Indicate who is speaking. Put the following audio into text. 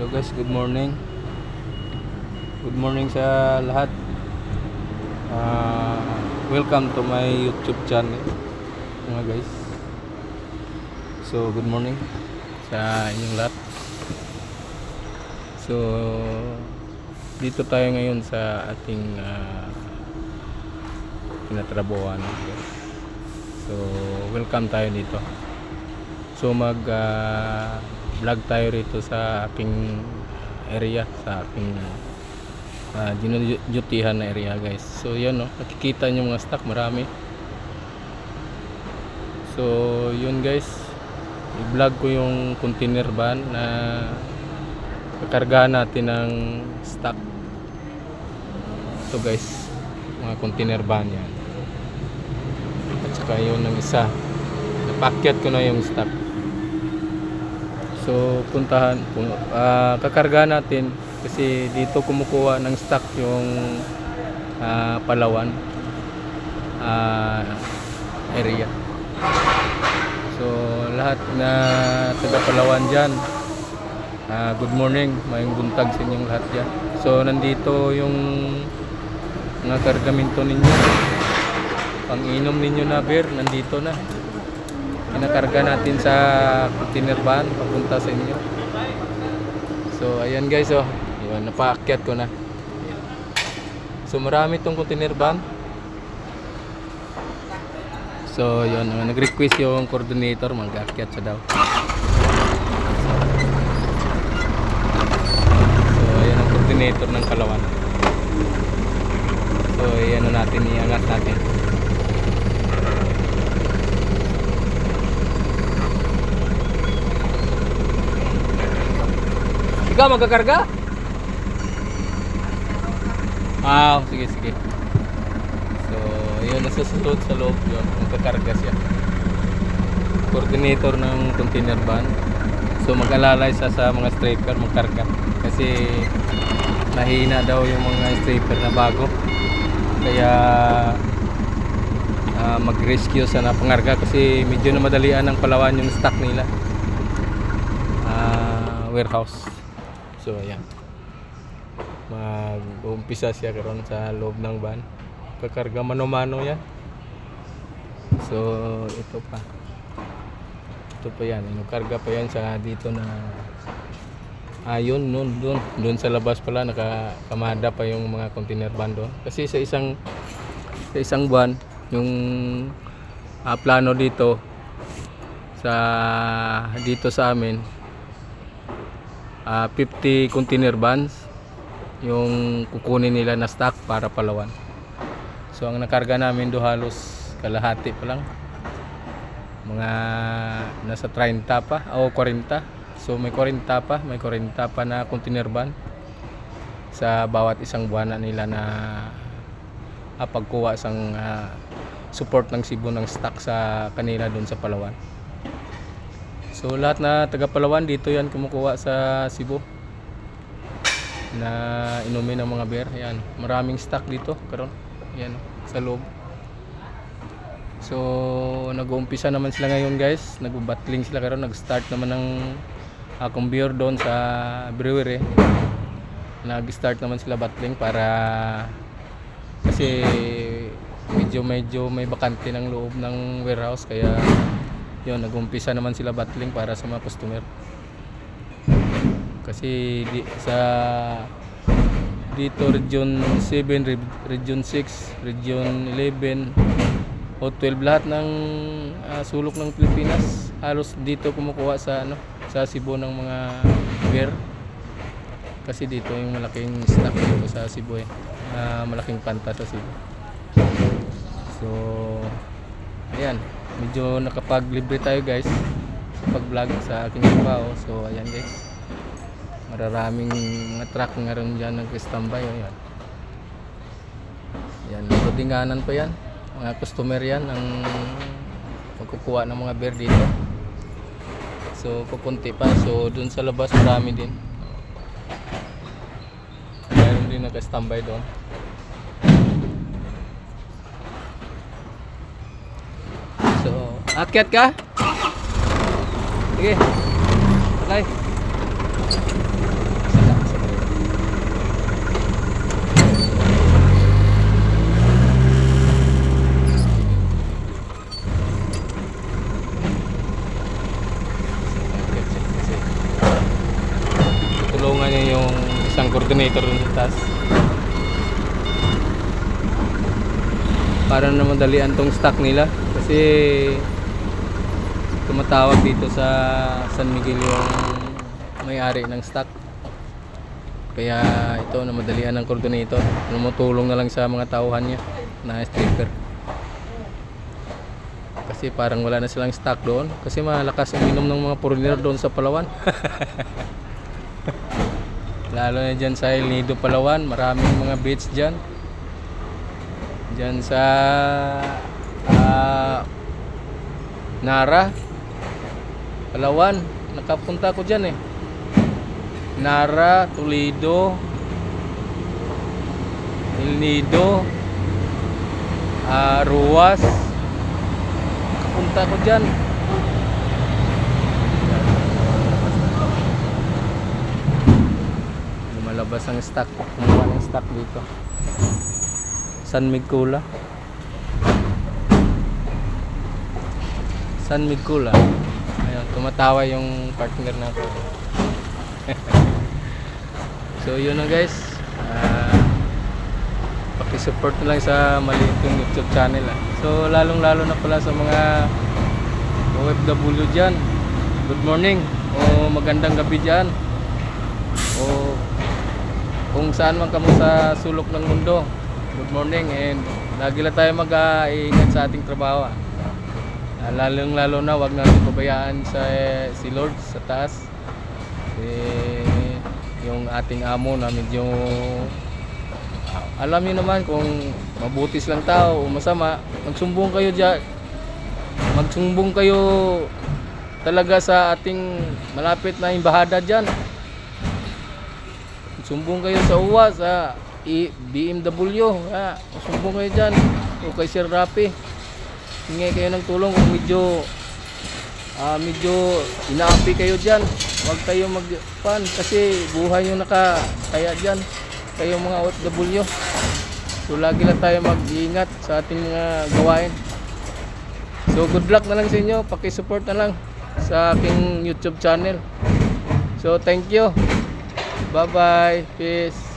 Speaker 1: Hello guys, good morning. Good morning sa lahat. Ah, welcome to my YouTube channel. Mga guys. So, good morning sa inyong lahat. So, dito tayo ngayon sa ating uh, tinatrabuhan. guys. So, welcome tayo dito. So mag ah, vlog tayo rito sa aking area, sa aking uh, dinudutihan na area guys. So yun no, nakikita nyo mga stock marami. So yun guys, i-vlog ko yung container van na kakargahan natin ng stock. Ito guys, mga container van yan. At saka yun ng isa. Napakyat ko na yung stock. So puntahan, pun, ah, kakarga natin kasi dito kumukuha ng stock yung ah, Palawan ah, area. So lahat na taga Palawan diyan. good morning, mayong buntag sa inyong lahat diyan. So nandito yung mga kargamento ninyo. Pang-inom ninyo na beer, nandito na kinakarga natin sa container van papunta sa inyo. So ayan guys oh. Yun napaakyat ko na. So marami tong container van. So yun uh, nag-request yung coordinator mag-akyat siya daw. So ayan ang coordinator ng Kalawan. So ayan na natin iangat natin Ikaw magkakarga? Ah, sige, sige. So, yun, nasa susunod sa loob yun. Magkakarga siya. Coordinator ng container van. So, mag-alalay siya sa mga striper magkarga. Kasi, mahina daw yung mga striper na bago. Kaya, ah, mag-rescue sa na pangarga kasi medyo na madalian ng palawan yung stock nila. Ah, warehouse. So ayan. Mag-umpisa siya karon sa loob ng van. Kakarga mano-mano yan. So ito pa. Ito pa yan. Inukarga pa yan sa dito na ayun nun doon doon sa labas pala nakakamada pa yung mga container van doon kasi sa isang sa isang buwan yung ah, plano dito sa dito sa amin ah, 50 container vans yung kukunin nila na stock para Palawan. So ang nakarga namin do halos kalahati pa lang. Mga nasa 30 pa o 40. So may 40 pa, may 40 pa na container van sa bawat isang buwan nila na ah, pagkuha sang ah, support ng Cebu ng stock sa kanila doon sa Palawan. So lahat na taga Palawan dito yan kumukuha sa Cebu na inumin ng mga beer. Yan, maraming stock dito karon. Yan sa loob. So nag-uumpisa naman sila ngayon guys. Nag-battling sila karon, nag-start naman ng uh, conveyor doon sa brewery. Nag-start naman sila battling para kasi medyo medyo may bakante ng loob ng warehouse kaya yun nag-umpisa naman sila battling para sa mga customer. Kasi di, sa dito region 7 re- region 6 region 11 o 12 lahat ng ah, sulok ng Pilipinas halos dito kumukuha sa ano sa Cebu ng mga beer kasi dito yung malaking stock dito sa Cebu eh. Ah, malaking panta sa Cebu. So ayan medyo nakapaglibre tayo guys sa pag-vlog sa aking trabaho. So ayan guys. Mararaming mga truck nga rin dyan nag-standby o yan yan tudinganan pa yan. Mga customer yan ang magkukuha ng mga beer dito. So kukunti pa. So dun sa labas marami din. Meron din nag-standby doon So, akyat ka? Sige. Sakay. tulungan niya yung isang coordinator dun sa taas para na madalian tong stock nila kasi tumatawag dito sa San Miguel yung may-ari ng stock. Kaya ito na madalian ng coordinator. Tumutulong na lang sa mga tauhan niya na stripper. Kasi parang wala na silang stock doon. Kasi malakas ang inom ng mga foreigner doon sa Palawan. Lalo na dyan sa El Nido, Palawan. Maraming mga beach dyan. Dyan sa ah, Nara, Palawan. Nakapunta ko dyan eh. Nara, Toledo, El Nido, ah, Ruas. Nakapunta ko dyan. Lumalabas ang stock. Kumuha ng stock dito. San Migcula. San Migcula. Ayun, tumatawa yung partner natin. so yun na guys. Ah, paki-support na lang sa maliit yung YouTube channel. ah. So lalong lalo na pala sa mga OFW dyan. Good morning o magandang gabi dyan. O kung saan man kamo sa sulok ng mundo. Good morning and lagi lang tayo mag-iingat sa ating trabaho. ah. Ah, lalong lalo na wag natin pabayaan sa si Lord sa taas. Eh, yung ating amo na medyo ah, alam niyo naman kung mabutis lang tao o masama, magsumbong kayo diyan. Magsumbong kayo talaga sa ating malapit na imbahada diyan. Sumbong kayo sa UWA, sa BMW. Ha? Sumbong kayo dyan. O kay Sir Rapi. Hingi kayo ng tulong kung medyo ah medyo inaapi kayo dyan. Huwag kayo mag pan kasi buhay yung nakakaya dyan. Kayo mga OFW. So lagi lang tayo mag-iingat sa ating mga gawain. So good luck na lang sa inyo. Paki-support na lang sa aking YouTube channel. So thank you. Bye bye. Peace.